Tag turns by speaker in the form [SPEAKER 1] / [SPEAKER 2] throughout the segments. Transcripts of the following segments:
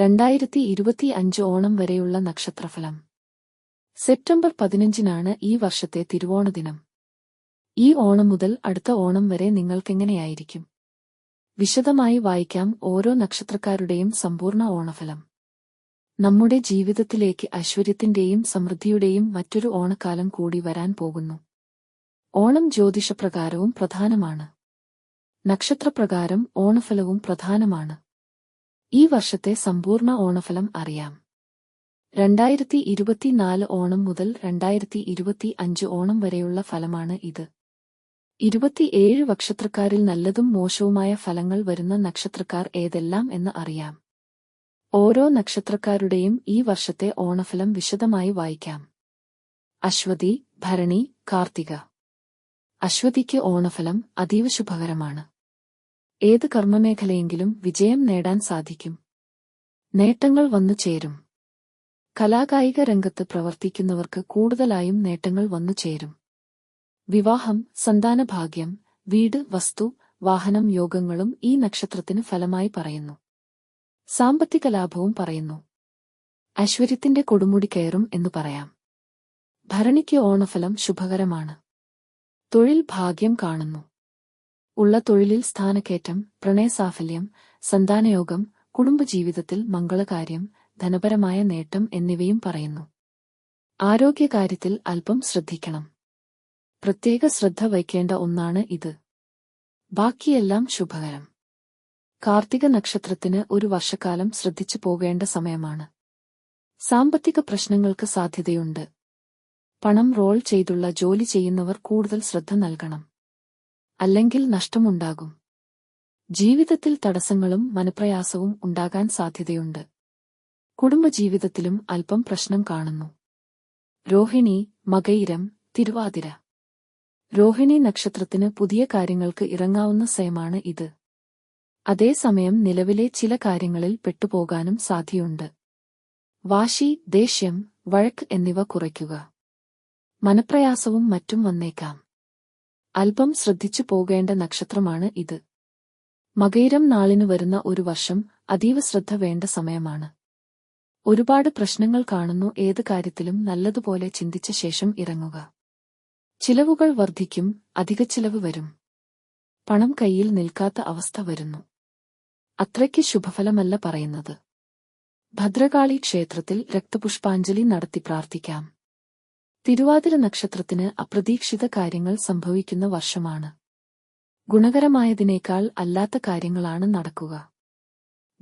[SPEAKER 1] രണ്ടായിരത്തി ഇരുപത്തി അഞ്ച് ഓണം വരെയുള്ള നക്ഷത്രഫലം. സെപ്റ്റംബർ പതിനഞ്ചിനാണ് ഈ വർഷത്തെ തിരുവോണ ദിനം. ഈ ഓണം മുതൽ അടുത്ത ഓണം വരെ നിങ്ങൾക്കെങ്ങനെയായിരിക്കും? വിശദമായി വായിക്കാം ഓരോ നക്ഷത്രക്കാരുടെയും സമ്പൂർണ ഓണഫലം. നമ്മുടെ ജീവിതത്തിലേക്ക് ഐശ്വര്യത്തിന്റെയും സമൃദ്ധിയുടെയും മറ്റൊരു ഓണക്കാലം കൂടി വരാൻ പോകുന്നു. ഓണം ജ്യോതിഷപ്രകാരവും പ്രധാനമാണ്. നക്ഷത്രപ്രകാരം ഓണഫലവും പ്രധാനമാണ്. ഈ വർഷത്തെ സമ്പൂർണ ഓണഫലം അറിയാം. രണ്ടായിരത്തി ഇരുപത്തിനാല് ഓണം മുതൽ രണ്ടായിരത്തി ഇരുപത്തി അഞ്ച് ഓണം വരെയുള്ള ഫലമാണ് ഇത്. ഇരുപത്തിയേഴ് നക്ഷത്രക്കാരിൽ നല്ലതും മോശവുമായ ഫലങ്ങൾ വരുന്ന നക്ഷത്രക്കാർ ഏതെല്ലാം എന്ന് അറിയാം. ഓരോ നക്ഷത്രക്കാരുടെയും ഈ വർഷത്തെ ഓണഫലം വിശദമായി വായിക്കാം. അശ്വതി ഭരണി കാർത്തിക. അശ്വതിക്ക് ഓണഫലം അതീവ ശുഭകരമാണ്. ഏത് കർമ്മമേഖലയെങ്കിലും വിജയം നേടാൻ സാധിക്കും. നേട്ടങ്ങൾ വന്നു ചേരും. കലാകായിക രംഗത്ത് പ്രവർത്തിക്കുന്നവർക്ക് കൂടുതലായും നേട്ടങ്ങൾ വന്നു ചേരും. വിവാഹം സന്താനഭാഗ്യം വീട് വസ്തു വാഹനം യോഗങ്ങളും ഈ നക്ഷത്രത്തിന് ഫലമായി പറയുന്നു. സാമ്പത്തിക ലാഭവും പറയുന്നു. ഐശ്വര്യത്തിന്റെ കൊടുമുടി കയറും എന്നു പറയാം. ഭരണിക്ക് ഓണഫലം ശുഭകരമാണ്. തൊഴിൽ ഭാഗ്യം കാണുന്നു. ഉള്ള തൊഴിലിൽ സ്ഥാനക്കയറ്റം പ്രണയസാഫല്യം സന്താനയോഗം കുടുംബജീവിതത്തിൽ മംഗളകാര്യം ധനപരമായ നേട്ടം എന്നിവയും പറയുന്നു. ആരോഗ്യകാര്യത്തിൽ അല്പം ശ്രദ്ധിക്കണം. പ്രത്യേക ശ്രദ്ധ വയ്ക്കേണ്ട ഒന്നാണ് ഇത്. ബാക്കിയെല്ലാം ശുഭകരം. കാർത്തിക നക്ഷത്രത്തിന് ഒരു വർഷക്കാലം ശ്രദ്ധിച്ചു പോകേണ്ട സമയമാണ്. സാമ്പത്തിക പ്രശ്നങ്ങൾക്ക് സാധ്യതയുണ്ട്. പണം റോൾ ചെയ്തുള്ള ജോലി ചെയ്യുന്നവർ കൂടുതൽ ശ്രദ്ധ നൽകണം. അല്ലെങ്കിൽ നഷ്ടമുണ്ടാകും. ജീവിതത്തിൽ തടസ്സങ്ങളും മനപ്രയാസവും ഉണ്ടാകാൻ സാധ്യതയുണ്ട്. കുടുംബജീവിതത്തിലും അല്പം പ്രശ്നം കാണുന്നു. രോഹിണി മകയിരം തിരുവാതിര. രോഹിണി നക്ഷത്രത്തിന് പുതിയ കാര്യങ്ങൾക്ക് ഇറങ്ങാവുന്ന സമയമാണ് ഇത്. അതേസമയം നിലവിലെ ചില കാര്യങ്ങളിൽ പെട്ടുപോകാനും സാധ്യയുണ്ട് വാശി ദേഷ്യം വഴക്ക് എന്നിവ കുറയ്ക്കുക. മനപ്രയാസവും മറ്റും വന്നേക്കാം. അല്പം ശ്രദ്ധിച്ചു പോകേണ്ട നക്ഷത്രമാണ് ഇത്. മകൈരം നാളിനു വരുന്ന ഒരു വർഷം അതീവ ശ്രദ്ധ വേണ്ട സമയമാണ്. ഒരുപാട് പ്രശ്നങ്ങൾ കാണുന്നു ഏത് കാര്യത്തിലും നല്ലതുപോലെ ചിന്തിച്ച ശേഷം ഇറങ്ങുക. ചിലവുകൾ വർദ്ധിക്കും അധിക ചിലവ് വരും. പണം കയ്യിൽ നിൽക്കാത്ത അവസ്ഥ വരുന്നു. അത്രയ്ക്ക് ശുഭഫലമല്ല പറയുന്നത്. ഭദ്രകാളി ക്ഷേത്രത്തിൽ രക്തപുഷ്പാഞ്ജലി നടത്തി പ്രാർത്ഥിക്കാം. തിരുവാതിര നക്ഷത്രത്തിന് അപ്രതീക്ഷിത കാര്യങ്ങൾ സംഭവിക്കുന്ന വർഷമാണ്. ഗുണകരമായതിനേക്കാൾ അല്ലാത്ത കാര്യങ്ങളാണ് നടക്കുക.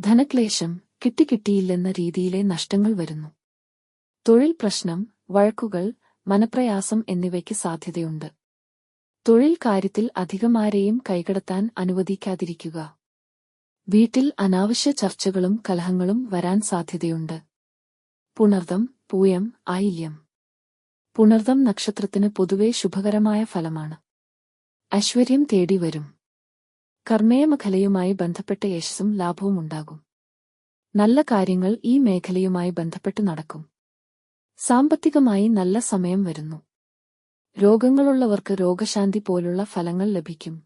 [SPEAKER 1] ധനക്ലേശം കിട്ടിക്കിട്ടിയില്ലെന്ന രീതിയിലെ നഷ്ടങ്ങൾ വരുന്നു. തൊഴിൽ പ്രശ്നം വഴക്കുകൾ മനപ്രയാസം എന്നിവയ്ക്ക് സാധ്യതയുണ്ട്. തൊഴിൽ കാര്യത്തിൽ അധികമാരെയും കൈകടത്താൻ അനുവദിക്കാതിരിക്കുക. വീട്ടിൽ അനാവശ്യ ചർച്ചകളും കലഹങ്ങളും വരാൻ സാധ്യതയുണ്ട്. പുണർദം പൂയം ആയില്യം. പുണർദം നക്ഷത്രത്തിന് പൊതുവെ ശുഭകരമായ ഫലമാണ്. ഐശ്വര്യം തേടി വരും. കർമ്മേയമഖലയുമായി ബന്ധപ്പെട്ട യശസ്സും ലാഭവും ഉണ്ടാകും. നല്ല കാര്യങ്ങൾ ഈ മേഖലയുമായി ബന്ധപ്പെട്ട് നടക്കും. സാമ്പത്തികമായി നല്ല സമയം വരുന്നു. രോഗങ്ങളുള്ളവർക്ക് രോഗശാന്തി പോലുള്ള ഫലങ്ങൾ ലഭിക്കും.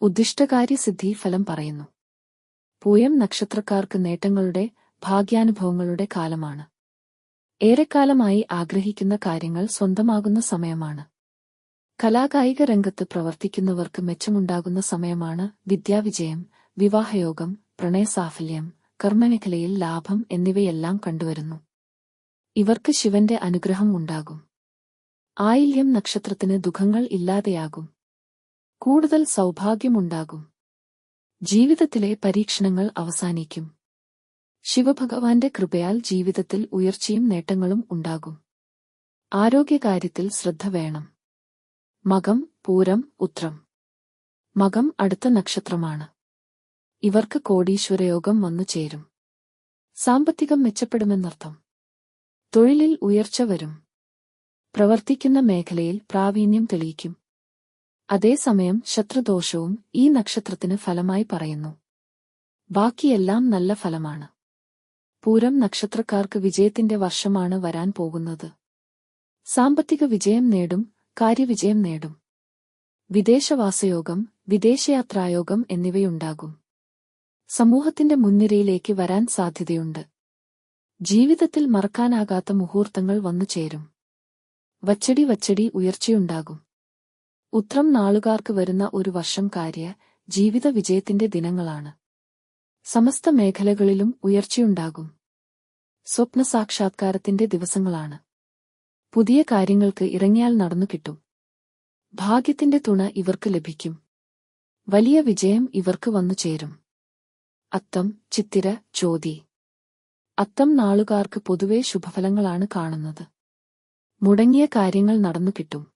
[SPEAKER 1] ഉദ്ദിഷ്ടകാര്യസിദ്ധി ഫലം പറയുന്നു. പൂയം നക്ഷത്രക്കാർക്ക് നേട്ടങ്ങളുടെ ഭാഗ്യാനുഭവങ്ങളുടെ കാലമാണ്. ഏറെക്കാലമായി ആഗ്രഹിക്കുന്ന കാര്യങ്ങൾ സ്വന്തമാകുന്ന സമയമാണ്. കലാകായിക രംഗത്ത് പ്രവർത്തിക്കുന്നവർക്ക് മെച്ചമുണ്ടാകുന്ന സമയമാണ് വിദ്യാവിജയം വിവാഹയോഗം പ്രണയസാഫല്യം കർമ്മമേഖലയിൽ ലാഭം എന്നിവയെല്ലാം കണ്ടുവരുന്നു. ഇവർക്ക് ശിവന്റെ അനുഗ്രഹം ഉണ്ടാകും. ആയില്യം നക്ഷത്രത്തിന് ദുഃഖങ്ങൾ ഇല്ലാതെയാകും. കൂടുതൽ സൗഭാഗ്യമുണ്ടാകും ജീവിതത്തിലെ പരീക്ഷണങ്ങൾ അവസാനിക്കും. ശിവഭഗവാന്റെ കൃപയാൽ ജീവിതത്തിൽ ഉയർച്ചയും നേട്ടങ്ങളും ഉണ്ടാകും. ആരോഗ്യകാര്യത്തിൽ ശ്രദ്ധ വേണം. മകം പൂരം ഉത്രം. മകം അടുത്ത നക്ഷത്രമാണ്. ഇവർക്ക് കോടീശ്വരയോഗം വന്നു ചേരും. സാമ്പത്തികം മെച്ചപ്പെടുമെന്നർത്ഥം. തൊഴിലിൽ ഉയർച്ച വരും. പ്രവർത്തിക്കുന്ന മേഖലയിൽ പ്രാവീണ്യം തെളിയിക്കും. അതേസമയം ശത്രുദോഷവും ഈ നക്ഷത്രത്തിന് ഫലമായി പറയുന്നു. ബാക്കിയെല്ലാം നല്ല ഫലമാണ്. പൂരം നക്ഷത്രക്കാർക്ക് വിജയത്തിന്റെ വർഷമാണ് വരാൻ പോകുന്നത്. സാമ്പത്തിക വിജയം നേടും കാര്യവിജയം നേടും. വിദേശവാസയോഗം വിദേശയാത്രായോഗം എന്നിവയുണ്ടാകും. സമൂഹത്തിന്റെ മുൻനിരയിലേക്ക് വരാൻ സാധ്യതയുണ്ട്. ജീവിതത്തിൽ മറക്കാനാകാത്ത മുഹൂർത്തങ്ങൾ വന്നു ചേരും. വച്ചടി വച്ചടി ഉയർച്ചയുണ്ടാകും. ഉത്രം നാളുകാർക്ക് വരുന്ന ഒരു വർഷം കാര്യ ജീവിത വിജയത്തിന്റെ ദിനങ്ങളാണ്. സമസ്ത മേഖലകളിലും ഉയർച്ചയുണ്ടാകും. സ്വപ്ന സാക്ഷാത്കാരത്തിന്റെ ദിവസങ്ങളാണ്. പുതിയ കാര്യങ്ങൾക്ക് ഇറങ്ങിയാൽ നടന്നു കിട്ടും. ഭാഗ്യത്തിന്റെ തുണ ഇവർക്ക് ലഭിക്കും. വലിയ വിജയം ഇവർക്ക് വന്നു ചേരും. അത്തം ചിത്തിര ചോതി അത്തം നാളുകാർക്ക് പൊതുവെ ശുഭഫലങ്ങളാണ് കാണുന്നത്. മുടങ്ങിയ കാര്യങ്ങൾ നടന്നു കിട്ടും.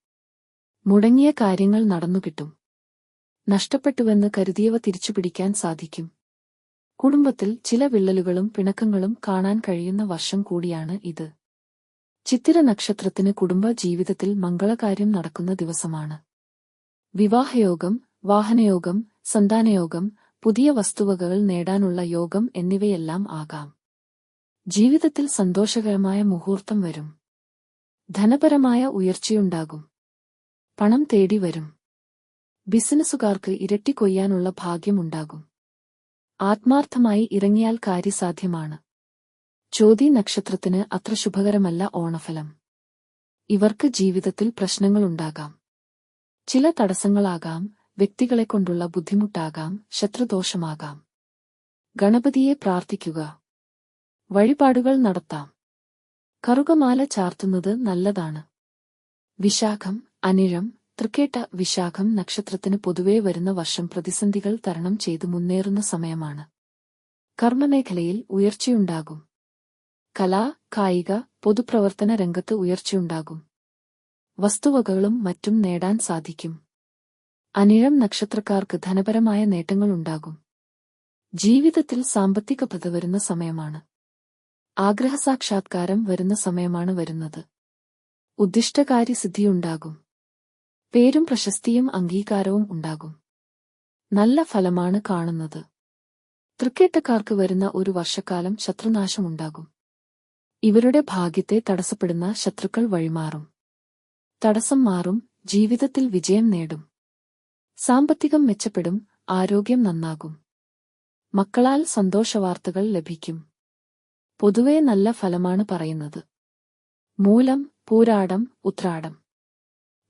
[SPEAKER 1] മുടങ്ങിയ കാര്യങ്ങൾ നടന്നു കിട്ടും. നഷ്ടപ്പെട്ടുവെന്ന് കരുതിയവ തിരിച്ചുപിടിക്കാൻ സാധിക്കും. കുടുംബത്തിൽ ചില വിള്ളലുകളും പിണക്കങ്ങളും കാണാൻ കഴിയുന്ന വർഷം കൂടിയാണ് ഇത്. ചിത്തിര നക്ഷത്രത്തിന് കുടുംബ ജീവിതത്തിൽ മംഗളകാര്യം നടക്കുന്ന ദിവസമാണ്. വിവാഹയോഗം വാഹനയോഗം സന്താനയോഗം പുതിയ വസ്തുവകകൾ നേടാനുള്ള യോഗം എന്നിവയെല്ലാം ആകാം. ജീവിതത്തിൽ സന്തോഷകരമായ മുഹൂർത്തം വരും. ധനപരമായ ഉയർച്ചയുണ്ടാകും. പണം തേടി വരും. ബിസിനസ്സുകാർക്ക് ഇരട്ടി കൊയ്യാനുള്ള ഭാഗ്യമുണ്ടാകും. ആത്മാർത്ഥമായി ഇറങ്ങിയാൽ കാര്യസാധ്യമാണ്. ചോതി നക്ഷത്രത്തിന് അത്ര ശുഭകരമല്ല ഓണഫലം. ഇവർക്ക് ജീവിതത്തിൽ പ്രശ്നങ്ങളുണ്ടാകാം. ചില തടസ്സങ്ങളാകാം വ്യക്തികളെക്കൊണ്ടുള്ള ബുദ്ധിമുട്ടാകാം ശത്രുദോഷമാകാം. ഗണപതിയെ പ്രാർത്ഥിക്കുക. വഴിപാടുകൾ നടത്താം. കറുകമാല ചാർത്തുന്നത് നല്ലതാണ്. വിശാഖം അനിഴം തൃക്കേട്ട വിശാഖം നക്ഷത്രത്തിന് പൊതുവേ വരുന്ന വർഷം പ്രതിസന്ധികൾ തരണം ചെയ്തു മുന്നേറുന്ന സമയമാണ്. കർമ്മമേഖലയിൽ ഉയർച്ചയുണ്ടാകും. കലാ കായിക പൊതുപ്രവർത്തന രംഗത്ത് ഉയർച്ചയുണ്ടാകും. വസ്തുവകകളും മറ്റും നേടാൻ സാധിക്കും. അനിഴം നക്ഷത്രക്കാർക്ക് ധനപരമായ നേട്ടങ്ങളുണ്ടാകും ജീവിതത്തിൽ സാമ്പത്തിക പത വരുന്ന സമയമാണ്. ആഗ്രഹസാക്ഷാത്കാരം വരുന്ന സമയമാണ് വരുന്നത്. ഉദ്ദിഷ്ടകാര്യസിദ്ധിയുണ്ടാകും പേരും പ്രശസ്തിയും അംഗീകാരവും ഉണ്ടാകും. നല്ല ഫലമാണ് കാണുന്നത്. തൃക്കേട്ടക്കാർക്ക് വരുന്ന ഒരു വർഷക്കാലം ശത്രുനാശമുണ്ടാകും ഇവരുടെ ഭാഗ്യത്തെ തടസ്സപ്പെടുന്ന ശത്രുക്കൾ വഴിമാറും. തടസ്സം മാറും ജീവിതത്തിൽ വിജയം നേടും. സാമ്പത്തികം മെച്ചപ്പെടും ആരോഗ്യം നന്നാകും. മക്കളാൽ സന്തോഷവാർത്തകൾ ലഭിക്കും. പൊതുവെ നല്ല ഫലമാണ് പറയുന്നത്. മൂലം പൂരാടം ഉത്രാടം.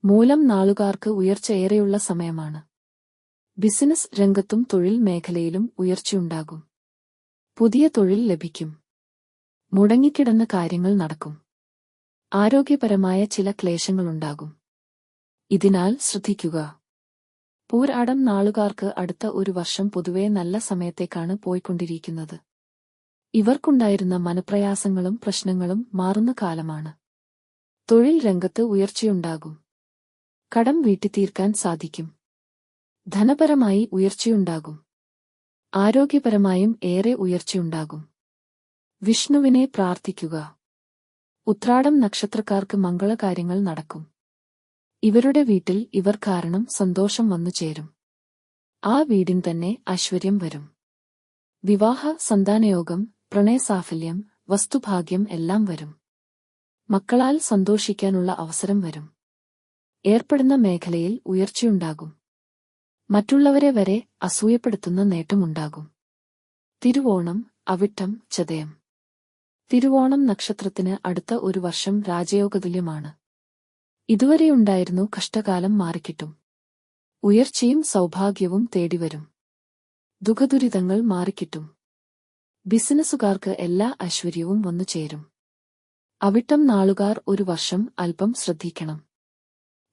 [SPEAKER 1] മൂലം നാളുകാർക്ക് ഉയർച്ചയേറെയുള്ള സമയമാണ്. ബിസിനസ് രംഗത്തും തൊഴിൽ മേഖലയിലും ഉയർച്ചയുണ്ടാകും. പുതിയ തൊഴിൽ ലഭിക്കും. മുടങ്ങിക്കിടന്ന കാര്യങ്ങൾ നടക്കും. ആരോഗ്യപരമായ ചില ക്ലേശങ്ങളുണ്ടാകും. ഇതിനാൽ ശ്രദ്ധിക്കുക. പൂരാടം നാളുകാർക്ക് അടുത്ത ഒരു വർഷം പൊതുവെ നല്ല സമയത്തേക്കാണ് പോയിക്കൊണ്ടിരിക്കുന്നത്. ഇവർക്കുണ്ടായിരുന്ന മനപ്രയാസങ്ങളും പ്രശ്നങ്ങളും മാറുന്ന കാലമാണ്. തൊഴിൽ രംഗത്ത് ഉയർച്ചയുണ്ടാകും. കടം വീട്ടിത്തീർക്കാൻ സാധിക്കും. ധനപരമായി ഉയർച്ചയുണ്ടാകും. ആരോഗ്യപരമായും ഏറെ ഉയർച്ചയുണ്ടാകും. വിഷ്ണുവിനെ പ്രാർത്ഥിക്കുക. ഉത്രാടം നക്ഷത്രക്കാർക്ക് മംഗളകാര്യങ്ങൾ നടക്കും. ഇവരുടെ വീട്ടിൽ ഇവർ കാരണം സന്തോഷം വന്നു ചേരും. ആ വീടിൻ തന്നെ ഐശ്വര്യം വരും. വിവാഹ സന്താനയോഗം പ്രണയസാഫല്യം വസ്തുഭാഗ്യം എല്ലാം വരും. മക്കളാൽ സന്തോഷിക്കാനുള്ള അവസരം വരും. ഏർപ്പെടുന്ന മേഖലയിൽ ഉയർച്ചയുണ്ടാകും. മറ്റുള്ളവരെ വരെ അസൂയപ്പെടുത്തുന്ന നേട്ടമുണ്ടാകും. തിരുവോണം അവിട്ടം ചതയം. തിരുവോണം നക്ഷത്രത്തിന് അടുത്ത ഒരു വർഷം രാജയോഗതുല്യമാണ്. ഇതുവരെയുണ്ടായിരുന്നു കഷ്ടകാലം മാറിക്കിട്ടും. ഉയർച്ചയും സൗഭാഗ്യവും തേടിവരും. ദുഖദുരിതങ്ങൾ മാറിക്കിട്ടും. ബിസിനസ്സുകാർക്ക് എല്ലാ ഐശ്വര്യവും വന്നു ചേരും അവിട്ടം നാളുകാർ ഒരു വർഷം അല്പം ശ്രദ്ധിക്കണം.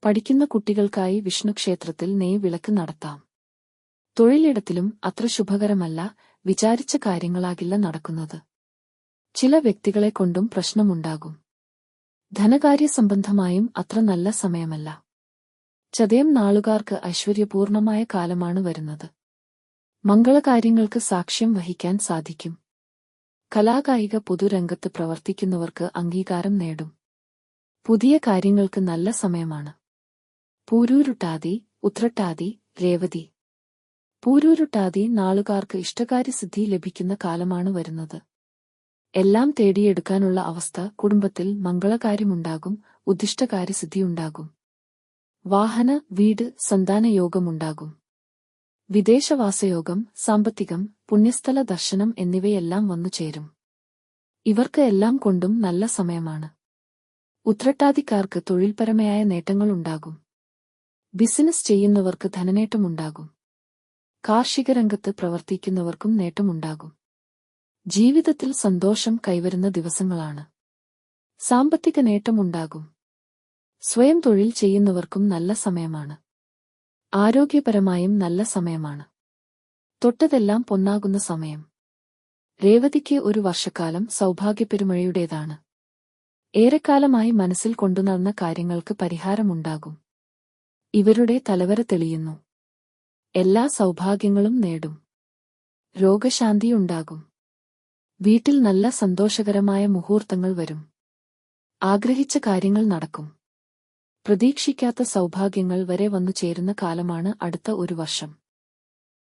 [SPEAKER 1] പഠിക്കുന്ന കുട്ടികൾക്കായി വിഷ്ണുക്ഷേത്രത്തിൽ നെയ് വിളക്ക് നടത്താം. തൊഴിലിടത്തിലും അത്ര ശുഭകരമല്ല വിചാരിച്ച കാര്യങ്ങളാകില്ല നടക്കുന്നത്. ചില വ്യക്തികളെ കൊണ്ടും പ്രശ്നമുണ്ടാകും. ധനകാര്യ സംബന്ധമായും അത്ര നല്ല സമയമല്ല. ചതയം നാളുകാർക്ക് ഐശ്വര്യപൂർണമായ കാലമാണ് വരുന്നത്. മംഗളകാര്യങ്ങൾക്ക് സാക്ഷ്യം വഹിക്കാൻ സാധിക്കും. കലാകായിക പൊതുരംഗത്ത് പ്രവർത്തിക്കുന്നവർക്ക് അംഗീകാരം നേടും. പുതിയ കാര്യങ്ങൾക്ക് നല്ല സമയമാണ്. പൂരൂരുട്ടാതി ഉത്രട്ടാതി രേവതി. പൂരൂരുട്ടാതി നാളുകാർക്ക് ഇഷ്ടകാര്യസിദ്ധി ലഭിക്കുന്ന കാലമാണ് വരുന്നത്. എല്ലാം തേടിയെടുക്കാനുള്ള അവസ്ഥ കുടുംബത്തിൽ മംഗളകാര്യമുണ്ടാകും ഉദ്ദിഷ്ടകാര്യസിദ്ധിയുണ്ടാകും. വാഹന വീട് സന്താനയോഗമുണ്ടാകും. വിദേശവാസയോഗം സാമ്പത്തികം പുണ്യസ്ഥല ദർശനം എന്നിവയെല്ലാം വന്നു ചേരും. ഇവർക്ക് എല്ലാം കൊണ്ടും നല്ല സമയമാണ്. ഉത്രട്ടാതിക്കാർക്ക് തൊഴിൽപരമായ നേട്ടങ്ങളുണ്ടാകും. ബിസിനസ് ചെയ്യുന്നവർക്ക് ധനനേട്ടമുണ്ടാകും. കാർഷിക രംഗത്ത് പ്രവർത്തിക്കുന്നവർക്കും നേട്ടമുണ്ടാകും. ജീവിതത്തിൽ സന്തോഷം കൈവരുന്ന ദിവസങ്ങളാണ്. സാമ്പത്തിക നേട്ടമുണ്ടാകും. സ്വയം തൊഴിൽ ചെയ്യുന്നവർക്കും നല്ല സമയമാണ്. ആരോഗ്യപരമായും നല്ല സമയമാണ്. തൊട്ടതെല്ലാം പൊന്നാകുന്ന സമയം. രേവതിക്ക് ഒരു വർഷക്കാലം സൗഭാഗ്യപെരുമഴയുടേതാണ്. ഏറെക്കാലമായി മനസ്സിൽ കൊണ്ടുനടന്ന കാര്യങ്ങൾക്ക് പരിഹാരമുണ്ടാകും. ഇവരുടെ തലവര തെളിയുന്നു. എല്ലാ സൗഭാഗ്യങ്ങളും നേടും. രോഗശാന്തിയുണ്ടാകും വീട്ടിൽ നല്ല സന്തോഷകരമായ മുഹൂർത്തങ്ങൾ വരും. ആഗ്രഹിച്ച കാര്യങ്ങൾ നടക്കും. പ്രതീക്ഷിക്കാത്ത സൗഭാഗ്യങ്ങൾ വരെ വന്നു ചേരുന്ന കാലമാണ് അടുത്ത ഒരു വർഷം.